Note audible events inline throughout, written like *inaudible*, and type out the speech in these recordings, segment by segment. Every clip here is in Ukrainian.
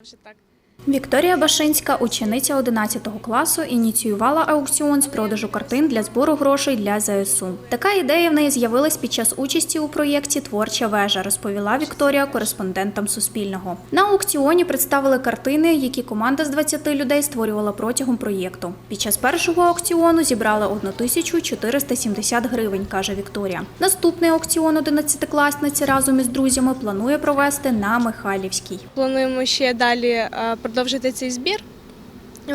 Вже так. Вікторія Башинська, учениця 11 класу, ініціювала аукціон з продажу картин для збору грошей для ЗСУ. Така ідея в неї з'явилась під час участі у проєкті Творча вежа, розповіла Вікторія кореспондентам Суспільного. На аукціоні представили картини, які команда з 20 людей створювала протягом проєкту. Під час першого аукціону зібрали 1470 гривень, каже Вікторія. Наступний аукціон 11-класниці разом із друзями планує провести на Михайлівській. Плануємо ще далі е, продовжити цей збір.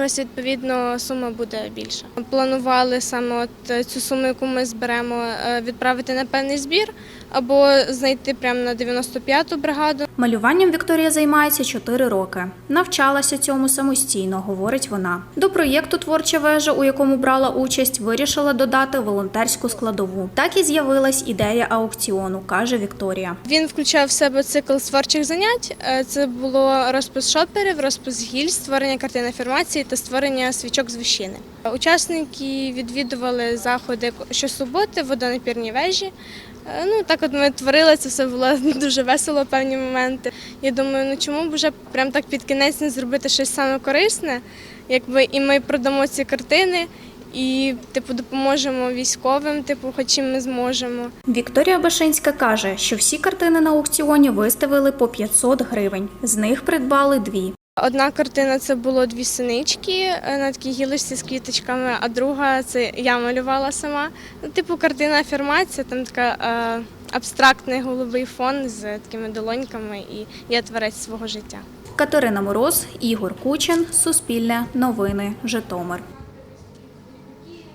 Ось відповідно сума буде більша. Планували саме от е, цю суму, яку ми зберемо, е, відправити на певний збір або знайти прямо на 95-ту бригаду. Малюванням Вікторія займається 4 роки. Навчалася цьому самостійно, говорить вона. До проєкту Творча вежа, у якому брала участь, вирішила додати волонтерську складову. Так і з'явилась ідея аукціону, каже Вікторія. Він включав в себе цикл творчих занять. Е, Це було розпис шоперів, розпис гіль, створення картин афірмації та створення свічок з вощини. Учасники відвідували заходи щосуботи в водонапірній вежі. Е, Ну так от ми творили це все було *laughs* дуже весело в певні моменти. Я думаю, ну чому б вже прям так під кінець не зробити щось саме корисне, якби і ми продамо ці картини. І типу допоможемо військовим, типу, хоч чим ми зможемо. Вікторія Башинська каже, що всі картини на аукціоні виставили по 500 гривень. З них придбали дві. Одна картина це було дві синички е, на такій гілочці з квіточками, а друга це я малювала сама. Ну, типу картина афірмація, там така е, абстрактний голубий фон з такими долоньками, і я творець свого життя. Катерина Мороз, Ігор Кучин, Суспільне, Новини, Житомир.